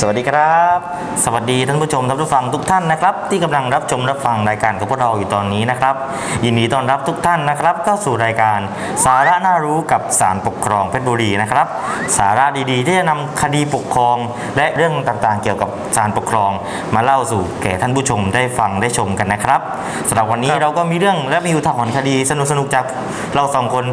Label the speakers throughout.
Speaker 1: สวัสดีครับ สวัสดีท่านผู้ชมท่านผู้ฟังทุกท่านนะครับ ที่กำลังรับชมรับฟังรายการกับพวกเราอยู่ตอนนี้นะครับ ยินดีต้อนรับทุกท่านนะครับ เข้าสู่รายการสาระน่ารู้กับสารปกครองเพชรบุรีนะครับ สาระดีๆ ที่จะนำคดีปกครอง และเรื่องต่างๆ เกี่ยวกับสารปกครอง มาเล่าสู่แก่ท่านผู้ชมได้ฟังได้ชมกันนะครับสำหรับวันนี้
Speaker 2: ครับ
Speaker 1: เราก็มีเรื่องและมีอุทาหรณ์คดีสนุกๆจากเราสองคน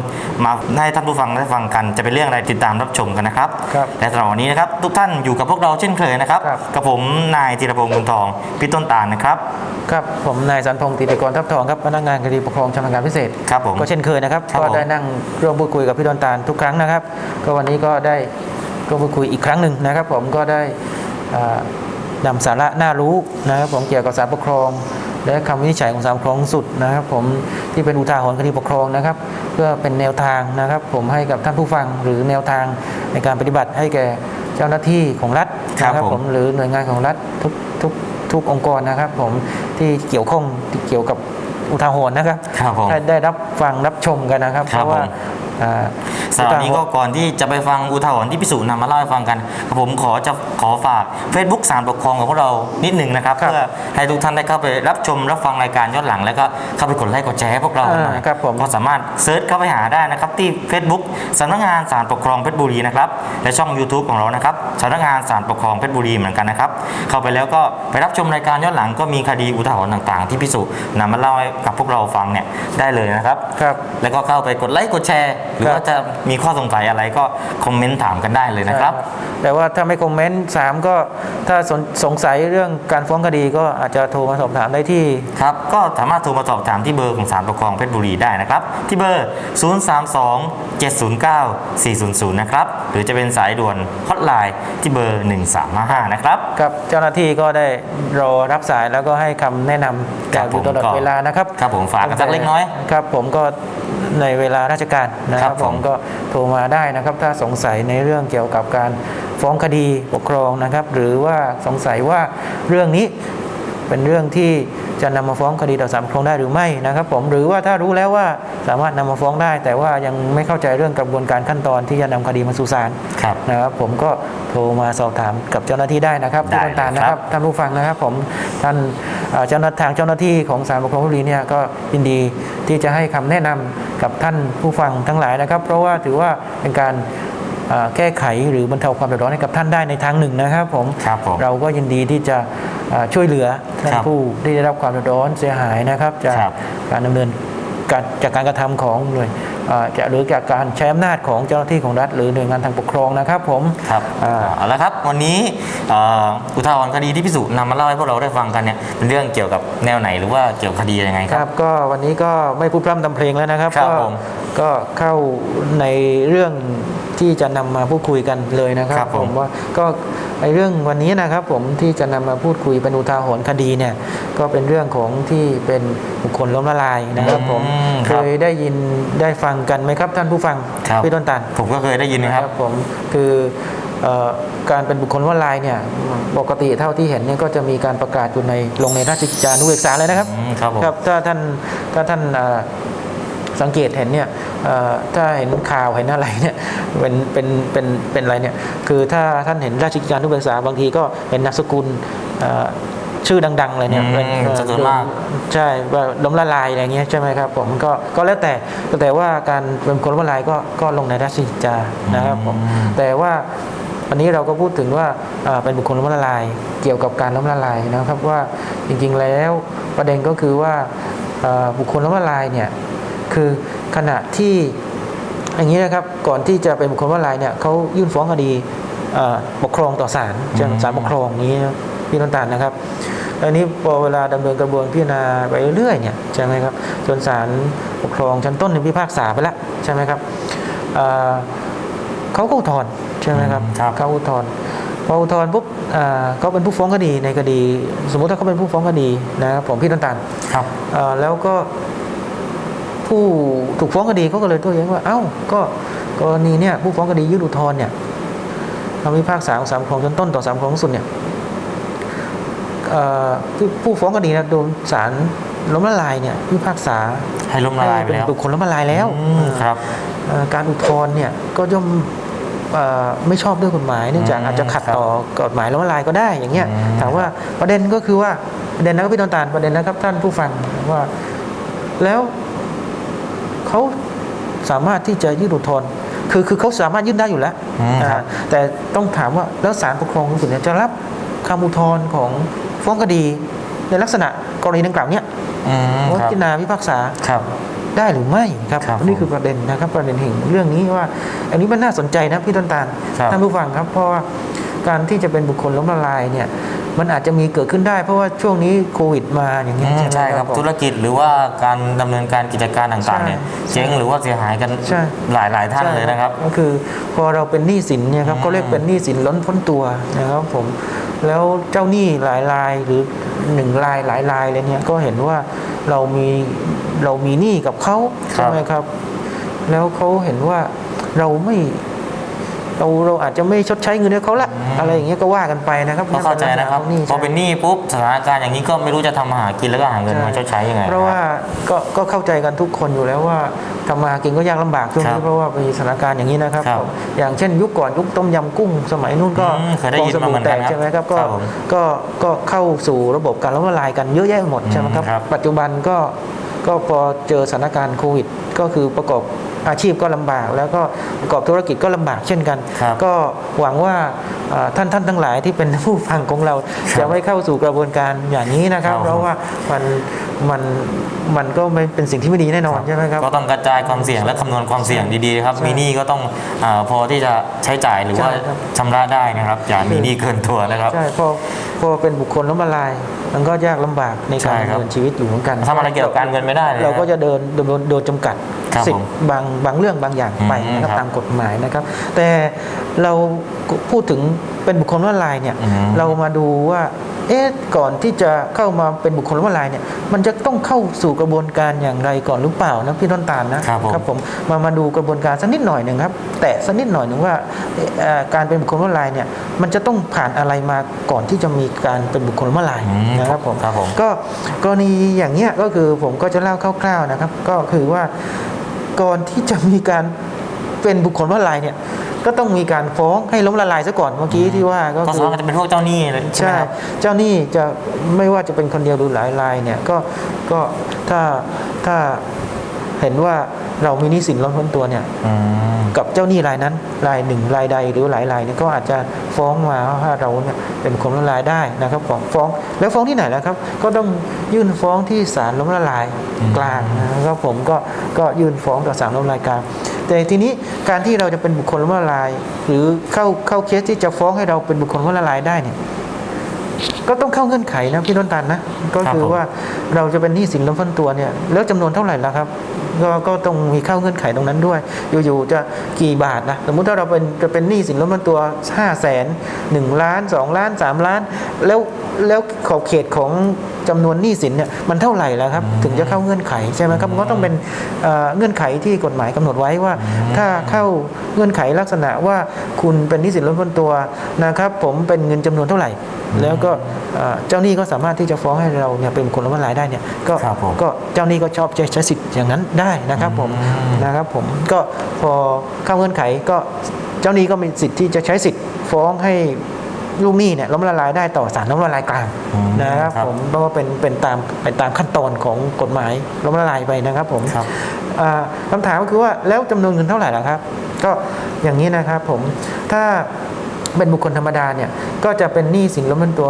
Speaker 1: มาให้ท่านผู้ฟังได้ฟังกัน จะเป็นเรื่องอะไรติดตามรับชมกันนะครับ
Speaker 2: ครับ
Speaker 1: และสำหรับวันนี้นะครับทุกท่านอยู่กับพวกเราเช่นเคยนะครับ
Speaker 2: ครับ
Speaker 1: กับผมนายธีรพงศ์กุลทองพี่ต้นตาลนะครับ
Speaker 2: ครับผมนายสันพงศ์ติติกรทัพทองครับพนักงานคดีปกครองชำนาญการพิเศษ
Speaker 1: ครับผม
Speaker 2: ก็เช่นเคยนะครับ
Speaker 1: ครับ
Speaker 2: ก็
Speaker 1: ผม
Speaker 2: ได้นั่งร่วมพูดคุยกับพี่ดอนตาลทุกครั้งนะครับ ก็วันนี้ก็ได้ร่วมพูดคุยอีกครั้งหนึ่งนะครับ ผมก็ได้อ่านำสาระน่ารู้นะครับผมเกี่ยวกับสารปกครอง และคำวินิจฉัยของศาลปกครองสูงสุดนะครับ ผมที่เป็นอุทาหรณ์คดีปกครองนะครับ เพื่อเป็นแนวทางนะครับ ผมให้กับท่านผู้ฟังหรือแนวทางในการปฏิบัติให้แก่เจ้าหน้าที่ของรัฐ
Speaker 1: ครับ
Speaker 2: นะ
Speaker 1: ผม
Speaker 2: หรือหน่วยงานของรัฐทุกทุกทุกองค์กรนะครับ ผมที่เกี่ยวข้องที่เกี่ยวกับอุทาหรณ์นะครับ
Speaker 1: ครับผม
Speaker 2: ได้ได้รับฟังรับชมกันนะครับ
Speaker 1: ค
Speaker 2: เพ
Speaker 1: รับ
Speaker 2: ราะว่า
Speaker 1: ผม
Speaker 2: อ่า
Speaker 1: สำหรับนี้ก็ก่อนที่จะไปฟังอุทาหรณ์ที่พิสูจน์นำมาเล่าให้ฟังกัน ผมขอจะขอฝาก Facebook สารปกครองของพวกเรานิดหนึ่งนะครับ
Speaker 2: ครับ
Speaker 1: เพื่อให้ทุกท่านได้เข้าไปรับชมรับฟังรายการย้อนหลัง แล้วก็เข้าไปกดไลค์กดแชร์ให้พวกเรา
Speaker 2: อ่า
Speaker 1: หน่อย
Speaker 2: ครับผม
Speaker 1: ก็สามารถเซิร์ชเข้าไปหาได้นะครับที่ Facebook สำนักงานศาลปกครองเพชรบุรีนะครับและช่อง YouTube ของเรานะครับสำนักงานศาลปกครองเพชรบุรีเหมือนกันนะครับเข้าไปแล้วก็ไปรับชมรายการย้อนหลังก็มีคดีอุทาหรณ์ต่าง ๆ ที่พิสูจน์นำมาเล่าให้กับพวกเราฟังเนี่ยได้เลยนะครับ
Speaker 2: ครับ
Speaker 1: แล้วก็เข้าไปกดไลค์กดแชร์หรือ
Speaker 2: ครับ
Speaker 1: ว่าจะมีข้อสงสัยอะไรก็คอมเมนต์ถามกันได้เลยนะครับ
Speaker 2: แต่ว่าถ้าไม่คอมเมนต์สามก็ถ้าสนสงสัยเรื่องการฟ้องคดีก็อาจจะโทรมาสอบถามได้ที่
Speaker 1: ครับก็สามารถโทรมาสอบถามที่เบอร์ของศาลปกครองเพชรบุรีได้นะครับ ที่เบอร์ 032 709 400 นะครับ หรือจะเป็นสายด่วนฮอตไลน์ที่เบอร์ 1355 นะครับ
Speaker 2: กับเจ้าหน้าที่ก็ได้รอรับสายแล้วก็ให้คำแนะนำ
Speaker 1: ครั
Speaker 2: จา
Speaker 1: บ
Speaker 2: กอยู่ตลอด
Speaker 1: ผมก็
Speaker 2: เวลานะครับ
Speaker 1: ครับผมฝากกันสักเล็กน้อย
Speaker 2: ครับผมก็ในเวลาราชการนะค
Speaker 1: ครั
Speaker 2: รับบ
Speaker 1: ผม
Speaker 2: ผมก็โทรมาได้นะครับ ถ้าสงสัยในเรื่องเกี่ยวกับการฟ้องคดีปกครองนะครับ หรือว่าสงสัยว่าเรื่องนี้เป็นเรื่องที่จะนำมาฟ้องคดีต่อศาลปกครองได้หรือไม่นะครับผมหรือว่าถ้ารู้แล้วว่าสามารถนำมาฟ้องได้ แต่ว่ายังไม่เข้าใจเรื่องกระบวนการขั้นตอนที่จะนำคดีมาสู่ศาล
Speaker 1: ครับ
Speaker 2: นะครับ ผมก็โทรมาสอบถามกับเจ้าหน้าที่ได้นะครับ
Speaker 1: ได้
Speaker 2: ที่ต้นตาล
Speaker 1: เลย
Speaker 2: นะ
Speaker 1: ค
Speaker 2: ค
Speaker 1: รั
Speaker 2: รับบท่านผู้ฟังนะครับ ผมท่านเอ่อเจ้าหน้าทางเจ้าหน้าที่ของศาลปกครองบุรีเนี่ยก็ยินดีที่จะให้คำแนะนำ กับท่านผู้ฟังทั้งหลายนะครับ เพราะว่าถือว่าเป็นการเอ่อแก้ไขหรือบรรเทาความเดือดร้อนให้กับท่านได้ในทางหนึ่งนะครับผม
Speaker 1: ครับผม
Speaker 2: เราก็ยินดีที่จะเอ่อช่วยเหลือท่าน
Speaker 1: ครับ
Speaker 2: ผู้ที่ได้รับความเดือดร้อนเสียหายนะครับจาก
Speaker 1: ครับ
Speaker 2: การดำเนินการจากการกระทำของหน่วยเอ่อ จะหรือจากการใช้อำนาจของเจ้าหน้าที่ของรัฐ หรือหน่วยงานทางปกครองนะครับผม
Speaker 1: ครับ
Speaker 2: อ่า
Speaker 1: เอาละครับวันนี้เอ่ออุทาหรณ์คดีที่พิสูจน์นำมาเล่าให้พวกเราได้ฟังกันเนี่ยเป็นเรื่องเกี่ยวกับแนวไหนหรือว่าเกี่ยวกับคดียังไงค
Speaker 2: ค
Speaker 1: รั
Speaker 2: รับบก็วันนี้ก็ไม่พูดพร่ำทำเพลงแล้วนะครับ
Speaker 1: ครับ
Speaker 2: ก็
Speaker 1: ผม
Speaker 2: ก็เข้าในเรื่อง ที่จะนำมาพูดคุยกันเลยนะครับ
Speaker 1: ครับ ผม
Speaker 2: ว่าก็ไอเรื่องวันนี้นะครับ ผมที่จะนำมาพูดคุยเป็นอุทาหรณ์คดีเนี่ย ก็เป็นเรื่องของที่เป็นบุคคลล้มละลายนะครับ ผม
Speaker 1: อืม
Speaker 2: เค
Speaker 1: ครับ
Speaker 2: ยได้ยินได้ฟังกันไหมครับ ท่านผู้ฟัง
Speaker 1: ครับ
Speaker 2: พี่ต้นตัน
Speaker 1: ผมก็เคยได้ยินนะครับ
Speaker 2: ผมคือเอ่อการเป็นบุคคลล้มละลายเนี่ยปกติเท่าที่เห็นเนี่ยก็จะมีการประกาศอยู่ในลงในราชกิจจานุเบกษาเลยนะครับ
Speaker 1: อืมครับผม
Speaker 2: ครับถ้าท่านถ้าท่านเอ่อสังเกตเห็นเนี่ยเอ่อ ถ้าเห็นข่าวเห็นอะไรเนี่ยเป็นเป็นเป็นเป็นอะไรเนี่ยคือถ้าท่านเห็นราชกิจจานุเบกษาบางทีก็เห็นนามสกุลเอ่อชื่อดังๆเลยเนี่ย
Speaker 1: อืม
Speaker 2: เป็นเอ่อ
Speaker 1: จำนวนมาก
Speaker 2: ใช่ว่าล้มละลายอะไรเงี้ยใช่ไหมครับผมก็ก็แล้วแต่แต่ว่าการเป็นคนล้มละลายก็ก็ลงในราชกิจจานะครับผม
Speaker 1: อืม
Speaker 2: แต่ว่าวันนี้เราก็พูดถึงว่าเอ่อเป็นบุคคลล้มละลาย เกี่ยวกับการล้มละลายนะครับว่าจริงๆแล้วประเด็นก็คือว่าเอ่อบุคคลล้มละลายเนี่ยคือ ขณะที่อย่างนี้นะครับก่อนที่จะเป็นบุคคลล้มละลายเนี่ยเขายื่นฟ้องคดีเอ่อปกครองต่อศาล
Speaker 1: อืม
Speaker 2: ศาลปกครองนี้นะพี่น้ำตาลนะครับอันนี้พอเวลาดำเนินกระบวนพิจารณาไปเรื่อยๆเนี่ยใช่ไหมครับจนศาลปกครองชั้นต้นในยพิพากษาไปแล้วใช่ไหมครับเอ่อเขาก็อุทธรณ์ใช่ไหมครับ
Speaker 1: อืมครับ
Speaker 2: เขาอุทธรณ์พออุทธรณ์ปุ๊บอ่าเขาเป็นผู้ฟ้องคดีในคดี สมมุติถ้าเขาเป็นผู้ฟ้องคดีนะครับผมพี่ต้นตาล
Speaker 1: ครับ
Speaker 2: อ่าแล้วก็ ผู้ถูกฟ้องคดีเขาก็เลยโตัวเองว่า เอ้า ก็กรณีเนี่ยผู้ฟ้องคดียื่นอุทธรณ์เนี่ยคำพิพากษาของศาลปกครองชั้นต้นต่อศาลปกครองสูงสุดเนี่ยเอ่อผู้ผู้ฟ้องคดีนะโดนศาลล้มละลายเนี่ยพิพากษา
Speaker 1: ให้ล้มละลายไป
Speaker 2: เป็น
Speaker 1: แล้ว
Speaker 2: บุคคลล้มละลายแล้ว
Speaker 1: อืมครับ
Speaker 2: เอ่อการอุทธรณ์เนี่ยก็ย่อมเอ่อไม่ชอบด้วยกฎหมายเนื่องจาก
Speaker 1: อืม
Speaker 2: อาจจะขัด
Speaker 1: ครับ
Speaker 2: ต่อกฎหมายล้มละลายก็ได้อย่างเงี้ย
Speaker 1: อืม
Speaker 2: ถามว่าประเด็นก็คือว่าประเด็นนะครับพี่ต้นตาลประเด็นนะครับท่านผู้ฟังว่า แล้ว เขาสามารถที่จะยื่นอุทธรณ์คือคือเขาสามารถยื่นได้อยู่แล้ว
Speaker 1: อืมครับ
Speaker 2: อ่าแต่ต้องถามว่าแล้วศาลปกครองสูงสุดเนี่ยจะรับคำอุทธรณ์ของฟ้องคดี ในลักษณะกรณีดังกล่าวเนี่ย
Speaker 1: อืม
Speaker 2: ว่า
Speaker 1: ครับ
Speaker 2: พิจารณาพิพากษา
Speaker 1: ครับ
Speaker 2: ได้หรือไม่ครับ
Speaker 1: ครับ
Speaker 2: นี่
Speaker 1: ผม
Speaker 2: คือประเด็นนะครับประเด็นแห่งเรื่องนี้ว่า อันนี้มันน่าสนใจนะพี่ต้นตาล
Speaker 1: ครับ
Speaker 2: ท่านผู้ฟังครับ เพราะว่าการที่จะเป็นบุคคลล้มละลายเนี่ย มันอาจจะมีเกิดขึ้นได้ เพราะว่าช่วงนี้โควิดมาอย่าง
Speaker 1: อื
Speaker 2: เงี้ย
Speaker 1: ม
Speaker 2: ไหม
Speaker 1: ใช่ครับ
Speaker 2: ผม
Speaker 1: ธุรกิจหรือว่าการดำเนินการกิจการต่างๆเนี่ย
Speaker 2: ใช่
Speaker 1: เจ๊งหรือว่าเสียหายกัน
Speaker 2: ใช่
Speaker 1: หลายหลายๆท่านเลยนะครับ
Speaker 2: ก็คือพอเราเป็นหนี้สินเนี่ยครับ
Speaker 1: อืม
Speaker 2: ก็เรียกเป็นหนี้สินล้นพ้นตัวนะครับผมแล้วเจ้าหนี้หลายรายหรือหนึ่งรายหลายรายเลยเนี่ยก็เห็นว่าเรามีเรามีหนี้กับเขาใช่ไหมครับ แล้วเขาเห็นว่าเราไม่ เราเราอาจจะไม่ชดใช้เงินให้เขาละ
Speaker 1: อืม
Speaker 2: อะไรอย่างเงี้ยก็ว่ากันไปนะครับ
Speaker 1: ก็เข้าใจนะครับ
Speaker 2: หนี้
Speaker 1: พอเป็นหนี้ปุ๊บสถานการณ์อย่างนี้ก็ไม่รู้จะทำมาหากินแล้วก็หาเงินมาชดใช้ยังไง
Speaker 2: เพราะว่าก็ก็เข้าใจกันทุกคนอยู่แล้วว่าทำมาหากินก็ยากลำบากช่วง
Speaker 1: ครั
Speaker 2: นี้
Speaker 1: บ
Speaker 2: เพราะว่ามีสถานการณ์อย่างนี้นะครับ
Speaker 1: ครับ
Speaker 2: ผมอย่างเช่นยุคก่อนยุคต้มยำกุ้งสมัยนู้นก็
Speaker 1: อืมเคยได้ยิน
Speaker 2: ฟองส
Speaker 1: มา
Speaker 2: บู่
Speaker 1: เหมือน
Speaker 2: แต
Speaker 1: กัน
Speaker 2: ก
Speaker 1: ครับ
Speaker 2: ใช่ไหมครับก็
Speaker 1: ครับผม
Speaker 2: ก็ก็เข้าสู่ระบบการล้มละลายกันเยอะแยะหมดใช่ไหมครับ
Speaker 1: ครับ
Speaker 2: ปัจจุบันก็ก็พอเจอสถานการณ์โควิด ก็คือประกอบ อาชีพก็ลำบาก แล้วก็ประกอบธุรกิจก็ลำบากเช่นกัน
Speaker 1: ครับ
Speaker 2: ก็หวังว่าเอ่อท่านท่านทั้งหลายที่เป็นผู้ฟังของเรา
Speaker 1: ครับ
Speaker 2: จะไม่เข้าสู่กระบวนการอย่างนี้นะครับ
Speaker 1: ครับ
Speaker 2: เพราะว่ามันมันมันก็ไม่เป็นสิ่งที่ไม่ดีแน่นอนใช่ไหมครับ
Speaker 1: ก็ต้องกระจายความเสี่ยงและคำนวณความเสี่ยงดีๆครับ
Speaker 2: ใช่
Speaker 1: มีหนี้ก็ต้องอาพอที่จะใช้จ่ายหรือว่า
Speaker 2: ใช่ครับ
Speaker 1: ชำระได้นะครับ อย่ามีหนี้เกินตัวนะครับ
Speaker 2: ใช่พอพอเป็นบุคคลล้มละลาย มันก็ยากลำบากในการ
Speaker 1: ใช่ครับ
Speaker 2: ดำเนินชีวิตอยู่เหมือนกัน
Speaker 1: ทำอะไรเกี่ยวกับการเงินไม่ได้เลย
Speaker 2: เราก็
Speaker 1: นะ
Speaker 2: จะเดินโดนโดนจำกัด
Speaker 1: ครับ
Speaker 2: สิท
Speaker 1: ผม
Speaker 2: ธิ์บางบางเรื่องบางอย่างไป
Speaker 1: อืม
Speaker 2: นะครับ
Speaker 1: ครับ
Speaker 2: ตามกฎหมายนะครับ แต่เราพูดถึงเป็นบุคคลล้มละลายเนี่ย
Speaker 1: อืม
Speaker 2: เรามาดูว่าเอ๊ะก่อนที่จะเข้ามาเป็นบุคคลล้มละลายเนี่ยมันจะต้องเข้าสู่กระบวนการอย่างไรก่อนหรือเปล่านะพี่ต้นตาลนะครับ
Speaker 1: ผม
Speaker 2: ผมมามาดูกระบวนการสักนิดหน่อยหนึ่งครับ แต่สักนิดหน่อยหนึ่งว่าเอ่อการเป็นบุคคลล้มละลายเนี่ยมันจะต้องผ่านอะไรมาก่อนที่จะมีการเป็นบุคคลล้มละลาย
Speaker 1: อืม
Speaker 2: นะครับผม
Speaker 1: ครับผม
Speaker 2: ก็กรณีอย่างเนี้ยก็คือผมก็จะเล่าคร่าวๆนะครับ ก็คือว่า ก่อนที่จะมีการเป็นบุคคลล้มละลายเนี่ยก็ต้องมีการฟ้องให้ล้มละลายซะก่อนเมื่อกี้ที่ว่าก็
Speaker 1: ก็
Speaker 2: คื
Speaker 1: ส่วน
Speaker 2: อ
Speaker 1: มากจะเป็นพวกเจ้าหนี้เลยใช่ไหม
Speaker 2: ใช่
Speaker 1: ครับ
Speaker 2: เจ้าหนี้จะไม่ว่าจะเป็นคนเดียวหรือหลายรายเนี่ยก็ก็ถ้าถ้าเห็นว่า เรามีหนี้สินล้นพ้นตัวเนี่ย
Speaker 1: อืม
Speaker 2: กับเจ้าหนี้รายนั้นรายหนึ่งรายใดหรือหลายรายเนี่ยก็อาจจะฟ้องมาว่าเราเนี่ยเป็นคนล้มละลายได้นะครับฟ้องฟ้องแล้วฟ้องที่ไหนแล้วครับ ก็ต้องยื่นฟ้องที่ศาลล้มละลาย
Speaker 1: อืม
Speaker 2: กลางนะครับผมก็ก็ยื่นฟ้องต่อศาลล้มละลายกลางแต่ทีนี้การที่เราจะเป็นบุคคลล้มละลาย หรือเข้าเข้าเคสที่จะฟ้องให้เราเป็นบุคคลล้มละลายได้เนี่ยก็ต้องเข้าเงื่อนไขนะพี่ต้นตันนะ ก็
Speaker 1: ครับ
Speaker 2: คือ
Speaker 1: ผม
Speaker 2: ว่าเราจะเป็นหนี้สินล้นพ้นตัวเนี่ยแล้วจำนวนเท่าไหร่ละครับ ก็ก็ต้องมีเข้าเงื่อนไขตรงนั้นด้วย อยู่ๆจะกี่บาทนะสมมุติถ้าเราเป็นจะเป็นหนี้สินล้นพ้นตัว5 0 0แสนหนึ่งล้านสองล้านสามล้าน แล้วแล้วขอบเขตของจำนวนหนี้สินเนี่ยมันเท่าไหร่แล้วครับ ถึงจะเข้าเงื่อนไขใช่ไหมครับมันก็ต้องเป็นเอ่อเงื่อนไขที่กฎหมายกำหนดไว้ว่า ถ้าเข้าเงื่อนไขลักษณะว่าคุณเป็นหนี้สินล้นพ้นตัวนะครับ ผมเป็นเงินจำนวนเท่าไหร่ แล้วก็ เอ่อเจ้าหนี้ก็สามารถที่จะฟ้องให้เราเนี่ยเป็นบุคคนล้มละลายได้เนี่ยก็
Speaker 1: ครับผม
Speaker 2: ก็เจ้าหนี้ก็ชอบใช้สิทธิ์อย่างนั้นได้นะครับผม
Speaker 1: อืม
Speaker 2: นะครับผมก็พอเข้าเงื่อนไขก็เจ้าหนี้ก็มีสิทธิ์ที่จะใช้สิทธิ์ฟ้องให้ลูกหนี้เนี่ยล้มละลายได้ต่อศาลล้มละลายกลาง
Speaker 1: อืม
Speaker 2: นะครับ
Speaker 1: ครับ
Speaker 2: ผมเพราะว่าเป็นเป็นตามเป็นตามขั้นตอนของกฎหมายล้มละลายไปนะครับผม
Speaker 1: ครับ
Speaker 2: อ่าคำถามก็คือว่าแล้วจำนวนเงินเท่าไหร่ล่ะครับ ก็อย่างนี้นะครับผมถ้า เป็นบุคคลธรรมดาเนี่ยก็จะเป็นหนี้สินล้มพ้นตัว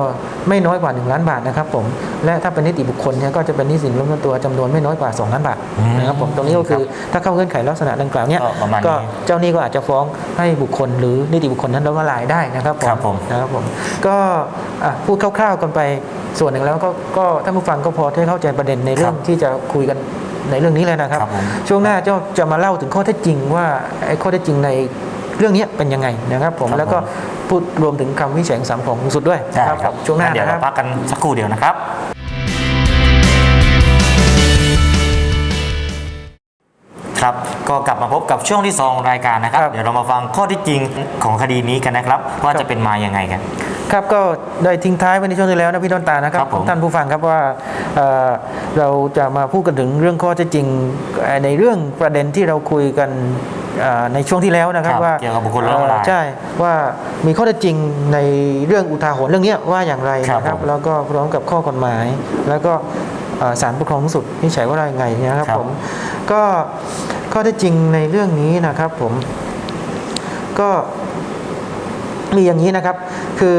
Speaker 2: ไม่น้อยกว่า 1 ล้านบาทนะครับผมและถ้าเป็นนิติบุคคลเนี่ยก็จะเป็นหนี้สินล้มพ้นตัวจำนวนไม่น้อยกว่า 2 ล้านบาท
Speaker 1: อืม
Speaker 2: นะครับผมตรงนี้ก็คือถ้าเข้าเงื่อนไขลักษณะดังกล่าวเนี่ย
Speaker 1: ก็ประมาณนี้
Speaker 2: ก็เจ้าหนี้ก็อาจจะฟ้องให้บุคคลหรือนิติบุคคลนั้นล้มละลายได้นะครับผม
Speaker 1: ครับผม
Speaker 2: นะครับผมก็อะพูดคร่าวๆกันไปส่วนหนึ่งแล้วก็ก็ท่านผู้ฟังก็พอที่เข้าใจประเด็นในเรื่องที่จะคุยกันในเรื่องนี้เลยนะครับ
Speaker 1: ครับผม
Speaker 2: ช่วงหน้าจะจะมาเล่าถึงข้อเท็จจริงว่าไอ้ข้อเท็จจริงในเรื่องนี้เป็นยังไงนะครับผม
Speaker 1: ครับ
Speaker 2: แล้วก็
Speaker 1: ผม
Speaker 2: พูดรวมถึงคำวิจัยของสามของสูงสุดด้วย
Speaker 1: ใช่
Speaker 2: นะครับช่วงหน้า
Speaker 1: เดี๋ยว
Speaker 2: นะค
Speaker 1: เรา
Speaker 2: รับ
Speaker 1: พักกันสักครู่เดียวนะครับครับก็กลับมาพบกับช่วงที่ 2 รายการนะครับ
Speaker 2: ครับ
Speaker 1: เดี๋ยวเรามาฟังข้อที่จริงของคดีนี้กันนะครับ ว่าจะเป็นมายังไงกัน
Speaker 2: ครับก็ได้ทิ้งท้ายไว้ในช่วงที่แล้วนะพี่ต้นตานะครับ
Speaker 1: ครับผม
Speaker 2: ท่านผู้ฟังครับว่าเอ่อเราจะมาพูดกันถึงเรื่องข้อเท็จจริงเอ่อในเรื่องประเด็นที่เราคุยกันอ่าในช่วงที่แล้วนะครับ
Speaker 1: ครับ
Speaker 2: ว่า
Speaker 1: เกี่ยวกับบุคคลล้มละลาย
Speaker 2: เอ่อใช่ว่ามีข้อเท็จจริงในเรื่องอุทาหรณ์เรื่องเนี้ยว่าอย่างไร
Speaker 1: ครับ
Speaker 2: นะครับ
Speaker 1: ผม
Speaker 2: แล้วก็พร้อมกับข้อกฎหมาย แล้วก็เอ่อศาลปกครองสูงสุดนี่ใช้ว่าอย่างไงนะครับ
Speaker 1: ครับ
Speaker 2: ผมก็ข้อเท็จจริงในเรื่องนี้นะครับผมก็ มีอย่างนี้นะครับ คือ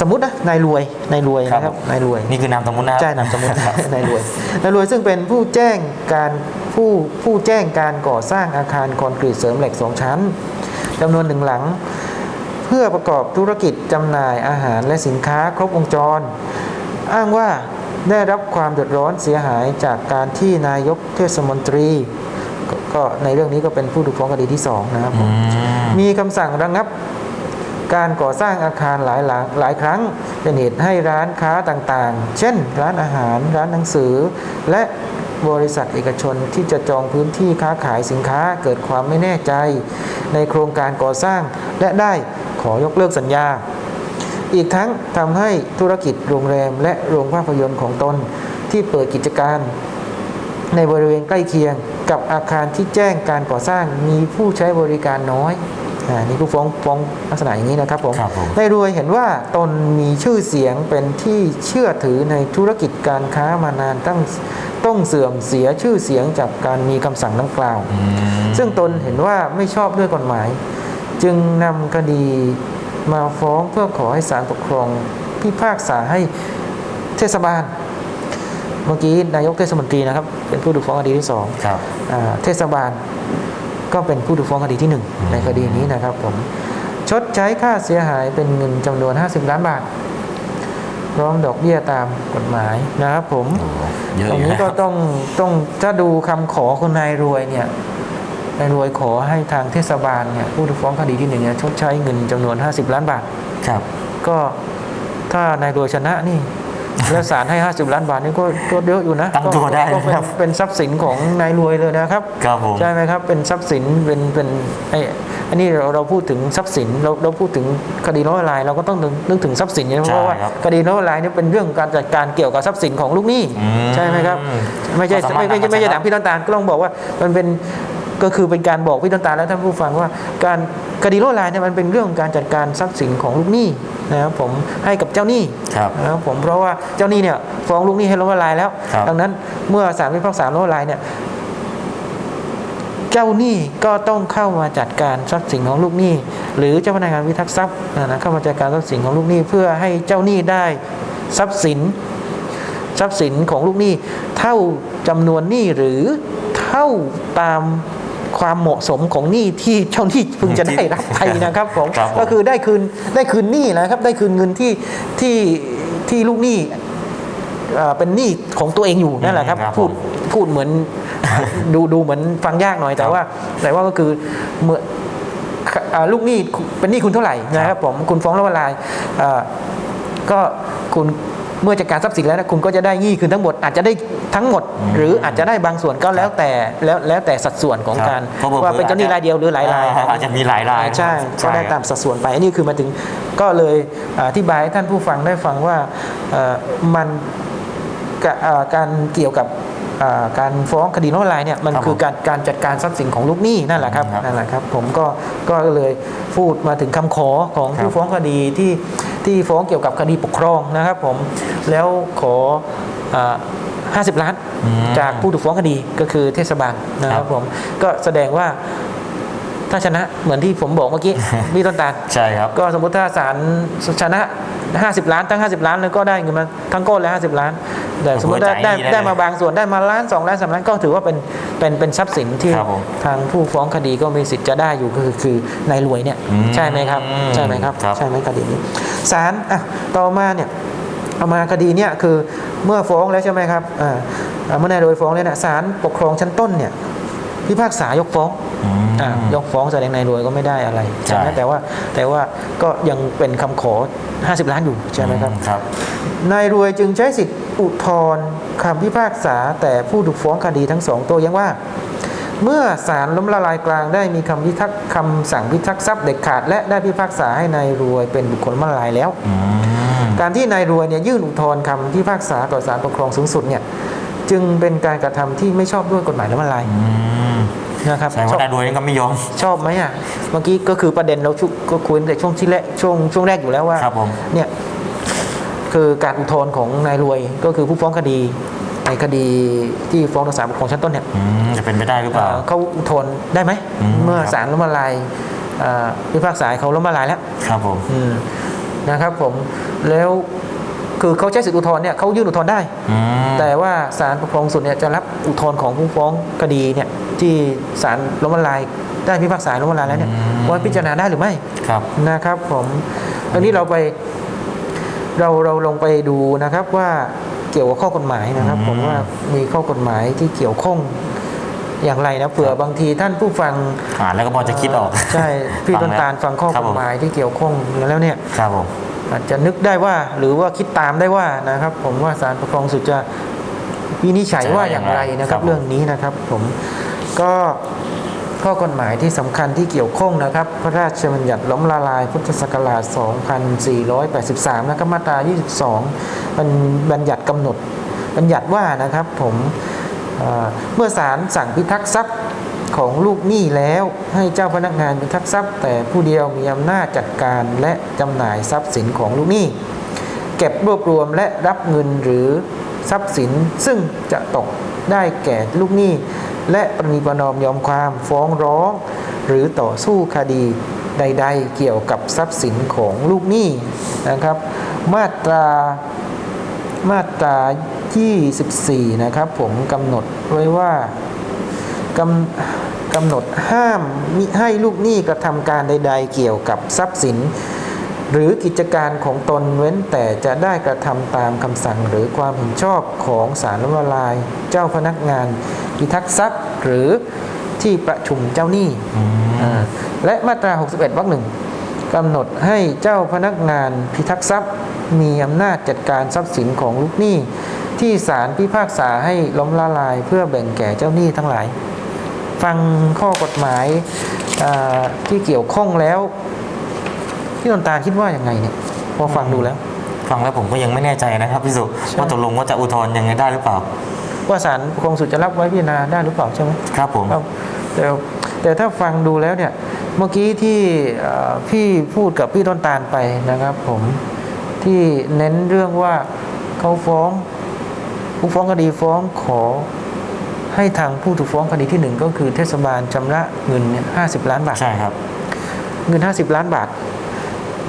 Speaker 2: สมมตินะนายรวยนายรวยนะครับนายรวย
Speaker 1: นี่คือนามสมมุตินะครับ
Speaker 2: ใช่นามสมมติ
Speaker 1: ครับ
Speaker 2: นายรวยนายรวยซึ่งเป็นผู้แจ้งการผู้ผู้แจ้งการก่อสร้างอาคารคอนกรีตเสริมเหล็กสองชั้นจำนวนหนึ่งหลัง เพื่อประกอบธุรกิจจำหน่ายอาหารและสินค้าครบวงจร อ้างว่าได้รับความเดือดร้อนเสียหายจากการที่นายกเทศมนตรีกก็ในเรื่องนี้ก็เป็นผู้ถูกฟ้องคดีที่สองนะครับผม
Speaker 1: อืม
Speaker 2: มีคำสั่งระงับ การก่อสร้างอาคารหลายหลังหลายครั้ง เป็นเหตุให้ร้านค้าต่างๆ เช่น ร้านอาหาร ร้านหนังสือ และบริษัทเอกชนที่จะจองพื้นที่ค้าขายสินค้าเกิดความไม่แน่ใจ ในโครงการก่อสร้าง และได้ขอยกเลิกสัญญา อีกทั้งทำให้ธุรกิจโรงแรมและโรงภาพยนตร์ของตนที่เปิดกิจการ ในบริเวณใกล้เคียงกับอาคารที่แจ้งการก่อสร้างมีผู้ใช้บริการน้อย นี่ผู้ฟ้องฟ้องลักษณะอย่างนี้นะครับผม
Speaker 1: ครับผม
Speaker 2: นายรวยเห็นว่าตนมีชื่อเสียงเป็นที่เชื่อถือในธุรกิจการค้ามานานตั้งต้องเสื่อมเสียชื่อเสียงจากการมีคำสั่งดังกล่าว
Speaker 1: อืม
Speaker 2: ซึ่งตนเห็นว่าไม่ชอบด้วยกฎหมาย จึงนำคดีมาฟ้องเพื่อขอให้ศาลปกครองพิพากษาให้เทศบาล เมื่อกี้นายกเทศมนตรีนะครับ เป็นผู้ถูกฟ้องคดีที่สอง
Speaker 1: ครับ
Speaker 2: อ่าเทศบาล ก็เป็นผู้ถูกฟ้องคดีที่หนึ่ง
Speaker 1: อืม
Speaker 2: ในคดีนี้นะครับผมชดใช้ค่าเสียหายเป็นเงินจำนวน 50 ล้านบาท พร้อมดอกเบี้ยตามกฎหมายนะครับผม
Speaker 1: โอ้โหเยอะ
Speaker 2: ตร
Speaker 1: องยู่
Speaker 2: นี้
Speaker 1: นะ
Speaker 2: ก็ต้องต้องถ้าดูคำขอคุณนายรวยเนี่ยนายรวยขอให้ทางเทศบาลเนี่ยผู้ถูกฟ้องคดีที่หนึ่งเนี่ยชดใช้เงินจำนวน 50 ล้านบาท
Speaker 1: ครับ
Speaker 2: ก็ถ้านายรวยชนะนี่ แล้วศาลให้ 50 ล้านบาทนี่ก็ก็เยอะอยู่นะ
Speaker 1: ตั้งตัวได้
Speaker 2: ก็เป็น
Speaker 1: นะครับ
Speaker 2: เป็นทรัพย์สินของนายรวยเลยนะครับ
Speaker 1: ครับผม
Speaker 2: ใช่ไหมครับเป็นทรัพย์สินเป็นเป็นไอ้อันนี้เราเราพูดถึงทรัพย์สินเราเราพูดถึงคดีล้มละลายเราก็ต้องนึกนึกถึงทรัพย์สินนะเพราะว่า
Speaker 1: ใช่ครับ
Speaker 2: คดีล้มละลายเนี่ยเป็นเรื่องการจัดการเกี่ยวกับทรัพย์สินของลูกหนี้
Speaker 1: อืม
Speaker 2: ใช่ไหมครับไม่ใช่
Speaker 1: ก็สามาร
Speaker 2: ไม่
Speaker 1: ถ
Speaker 2: ไม่ใช่ไม่ใช่
Speaker 1: นำมา
Speaker 2: ถามพี่ต้นตาลก็ต้องบอกว่ามันเป็น ก็คือเป็นการบอกพี่ต้นตาลและท่านผู้ฟังว่า การคดีล้มละลายเนี่ยมันเป็นเรื่องของการจัดการทรัพย์สินของลูกหนี้นะครับผมให้กับเจ้าหนี้
Speaker 1: ครับ
Speaker 2: นะครับผมเพราะว่าเจ้าหนี้เนี่ยฟ้องลูกหนี้ให้ล้มละลายแล้ว
Speaker 1: ครับ
Speaker 2: ดังนั้นเมื่อศาลพิพากษาล้มละลายเนี่ยเจ้าหนี้ก็ต้องเข้ามาจัดการทรัพย์สินของลูกหนี้ หรือเจ้าพนักงานพิทักษ์ทรัพย์นะนะเข้ามาจัดการทรัพย์สินของลูกหนี้ เพื่อให้เจ้าหนี้ได้ทรัพย์สิน ทรัพย์สินของลูกหนี้ เท่าจำนวนหนี้หรือเท่าตาม ความเหมาะสมของหนี้ที่เจ้าหนี้พึงจะได้รับไปนะครับผม
Speaker 1: ครับผม
Speaker 2: ก็คือได้คืนได้คืนหนี้นะครับ ได้คืนเงินที่ที่ที่ลูกหนี้เอ่อเป็นหนี้ของตัวเองอยู่นั่นแหละครับ
Speaker 1: ครับ
Speaker 2: พูด
Speaker 1: ผม
Speaker 2: พูดเหมือนดูดูเหมือนฟังยากหน่อยแต่
Speaker 1: ครับ
Speaker 2: ว่า แต่ว่าก็คือเมื่ออ่าลูกหนี้เป็นหนี้คุณเท่าไหร่นะค
Speaker 1: ครั
Speaker 2: รับบผมคุณฟ้องล้มละลายอ่าก็คุณ เมื่อจัดการทรัพย์สินแล้วนะคุณก็จะได้หนี้คืนทั้งหมดอาจจะได้ทั้งหมด
Speaker 1: อืม
Speaker 2: หรืออาจจะได้บางส่วนก็แล้วแต่แล้วแล้วแต่สัดส่วนของ
Speaker 1: ครับ
Speaker 2: การ
Speaker 1: เพราะเผลอๆ
Speaker 2: ว่าเป็นเจ้าหนี้รายเดียวหรือหลายราย
Speaker 1: อ่าอาจจะมีหลายราย
Speaker 2: ใช่
Speaker 1: ใช่
Speaker 2: ก็ได้ตามสัดส่วนไปอันนี้คือมาถึงก็เลยอธิบายให้ท่านผู้ฟังได้ฟังว่าเอ่อมันกะเอ่อการเกี่ยวกับเอ่อการฟ้องคดีล้มละลายเนี่ยมัน
Speaker 1: ครับ
Speaker 2: คือการการจัดการทรัพย์สินของลูกหนี้นั่นแหละครับ
Speaker 1: ครับ
Speaker 2: นั่นแหละครับ ผมก็ก็เลยพูดมาถึงคำขอของ
Speaker 1: ครับ
Speaker 2: ผู้ฟ้องคดีที่ ที่ฟ้องเกี่ยวกับคดีปกครองนะครับผมแล้วขออ่า50ล้าน
Speaker 1: อืม
Speaker 2: จากผู้ถูกฟ้องคดีก็คือเทศบาลนะค
Speaker 1: ครั
Speaker 2: รับบผมก็แสดงว่าถ้าชนะเหมือนที่ผมบอกเมื่อกี้พี่ต้นตาล
Speaker 1: ใช่ครับ
Speaker 2: ก็สมมติถ้าศาลชนะ 50 ล้านทั้ง 50 ล้านแล้วก็ได้เงินมาทั้งก้อนแล้ว50 ล้าน แต่สมมติได้
Speaker 1: โอ้โห
Speaker 2: ได้
Speaker 1: จ่ายหนี้ได้
Speaker 2: ได้
Speaker 1: เลย
Speaker 2: มาบางส่วนได้มาล้าน2ล้าน3ล้านก็ถือว่าเป็นเป็นเป็นทรัพย์สินที่
Speaker 1: ครับผม
Speaker 2: ทางผู้ฟ้องคดีก็มีสิทธิ์จะได้อยู่ก็คือคือนายรวยเนี่ย
Speaker 1: อืม
Speaker 2: ใช่ไหมครับใช่ไหมครับ
Speaker 1: ครับ
Speaker 2: ใช่ไหมคดีนี้ ศาลอะต่อมาเนี่ยเอามาคดีเนี่ยคือเมื่อฟ้องแล้วใช่ไหมครับอ่าอ่าเมื่อนายรวยฟ้องแล้วเนี่ยศาลปกครองชั้นต้นเนี่ยพิพากษายกฟ้อง
Speaker 1: อืม
Speaker 2: อ่ายกฟ้องแสดงนายรวยก็ไม่ได้อะไรใช่ไหม
Speaker 1: ใช่
Speaker 2: แต่ว่าแต่ว่าก็ยังเป็นคำขอ 50 ล้านอยู่ใช่ไหมครับ
Speaker 1: ครับ
Speaker 2: นายรวยจึงใช้สิทธิอุทธรณ์คำพิพากษา แต่ผู้ถูกฟ้องคดีทั้งสองตัวยังว่า เมื่อศาลล้มละลายกลางได้มีคำพิทักษ์คำสั่งพิทักษ์ทรัพย์เด็ดขาด และได้พิพากษาให้นายรวยเป็นบุคคลล้มละลายแล้ว
Speaker 1: อืม
Speaker 2: การที่นายรวยเนี่ยยื่นอุทธรณ์คำพิพากษาต่อศาลปกครองสูงสุดเนี่ยจึงเป็นการกระทำที่ไม่ชอบด้วยกฎหมายล้มละลาย
Speaker 1: อืม
Speaker 2: นะครับ
Speaker 1: แสดง
Speaker 2: ชอ
Speaker 1: ว่า
Speaker 2: บ
Speaker 1: ดารวยนี่ก็ไม่ยอม
Speaker 2: ชอบไหมอะเมื่อกี้ก็คือประเด็นเราชุก็คุยตั้งแต่ช่วงที่แรกช่วงช่วงแรกอยู่แล้วว่า
Speaker 1: ครับผม
Speaker 2: เนี่ยคือการอุทธรณ์ของนายรวยก็คือผู้ฟ้องคดี ในคดีที่ฟ้องต่อศาลปกครองชั้นต้นเนี่ย
Speaker 1: อืมจะเป็นไปได้หรือเปล่า
Speaker 2: เอ่อเขาอุทธรณ์ได้ไหม
Speaker 1: อืม
Speaker 2: เมื่อ
Speaker 1: ครับ
Speaker 2: ศาลล้มละลายเอ่อพิพากษาให้เขาล้มละลายแล้ว
Speaker 1: ครับผม
Speaker 2: อืมนะครับผมแล้วคือเขาใช้สิทธิอุทธรณ์เนี่ยเขายื่นอุทธรณ์ได้
Speaker 1: อืม
Speaker 2: แต่ว่าศาลปกครองสูงสุดเนี่ยจะรับอุทธรณ์ของผู้ฟ้องคดีเนี่ยที่ศาลล้มละลายได้พิพากษาล้มละลายแล้วเนี่ยว่าพิจารณาได้หรือไม่
Speaker 1: ครับ
Speaker 2: นะครับผมอันนี้เราไปเราเราลงไปดูนะครับว่า เกี่ยวกับข้อกฎหมายนะครับ
Speaker 1: อืม
Speaker 2: ผมว่ามีข้อกฎหมายที่เกี่ยวข้องอย่างไรนะเผื่อบางทีท่านผู้ฟัง
Speaker 1: อ่านแล้วก็พอจะคิดออก
Speaker 2: ใช่พี่
Speaker 1: ฟั
Speaker 2: ต้
Speaker 1: ง
Speaker 2: น
Speaker 1: แล้ว
Speaker 2: ตาลฟังข้อ
Speaker 1: ครั
Speaker 2: ก
Speaker 1: บผ
Speaker 2: ฎ
Speaker 1: ม
Speaker 2: หมายที่เกี่ยวข้องแล้วเนี่ย
Speaker 1: ครับผม
Speaker 2: อาจจะนึกได้ว่าหรือว่าคิดตามได้ว่านะครับ ผมว่าศาลปกครองสุดจะวินิจฉัยว่าอย่างไรนะครับ เรื่องนี้นะครับ ผมก็ ข้อกฎหมายที่สำคัญที่เกี่ยวข้องนะครับ พระราชบัญญัติล้มละลาย พุทธศักราช 2483 นะครับมาตรา 22มันบัญญัติกำหนด บัญญัติว่านะครับผมเเมื่อศาลสั่งพิทักษ์ทรัพย์ของลูกหนี้แล้วให้เจ้าพนักงานพิทักษ์ทรัพย์ แต่ผู้เดียวมีอำนาจจัดการและจำหน่ายทรัพย์สินของลูกหนี้เก็บรวบรวมและรับเงินหรือทรัพย์สินซึ่งจะตกได้แก่ลูกหนี้ และประนีประนอมยอมความฟ้องร้อง หรือต่อสู้คดีใด ๆ เกี่ยวกับทรัพย์สินของลูกหนี้นะครับ มาตรามาตรา 24 นะครับ ผมกำหนดไว้ว่ากำกำหนดห้ามมิให้ลูกหนี้กระทำการใด ๆ เกี่ยวกับทรัพย์สิน หรือกิจการของตนเว้นแต่จะได้กระทำตามคำสั่งหรือความเห็นชอบของศาลล้มละลาย เจ้าพนักงาน พิทักษ์ทรัพย์ หรือที่ประชุมเจ้าหนี้อ่าและมาตรา 61วรรคหนึ่งกำหนดให้เจ้าพนักงานพิทักษ์ทรัพย์ มีอำนาจจัดการทรัพย์สินของลูกหนี้ที่ศาลพิพากษาให้ล้มละลายเพื่อแบ่งแก่เจ้าหนี้ทั้งหลาย ฟังข้อกฎหมายอ่าที่เกี่ยวข้องแล้วพี่นนตาลคิดว่ายังไงเนี่ยพอฟังดูแล้ว
Speaker 1: ฟังแล้วผมก็ยังไม่แน่ใจนะครับพี่สุ
Speaker 2: ใช่
Speaker 1: ว่าตกลงว่าจะอุทธรณ์ยังไงได้หรือเปล่า
Speaker 2: ว่าศาลปกครองสุดจะรับไว้พิจารณาได้หรือเปล่าใช่ไหม
Speaker 1: ครับผม
Speaker 2: ครับแต่แต่ถ้าฟังดูแล้วเนี่ยเมื่อกี้ที่เอ่อพี่พูดกับพี่ต้นตาลไปนะครับผมที่เน้นเรื่องว่าเขาฟ้องผู้ฟ้องคดีฟ้องขอให้ทางผู้ถูกฟ้องคดีที่หนึ่งก็คือเทศบาลชำระเงินเนี่ยห้าสิบล้านบาท
Speaker 1: ใช่ครับ
Speaker 2: เงิน50ล้านบาท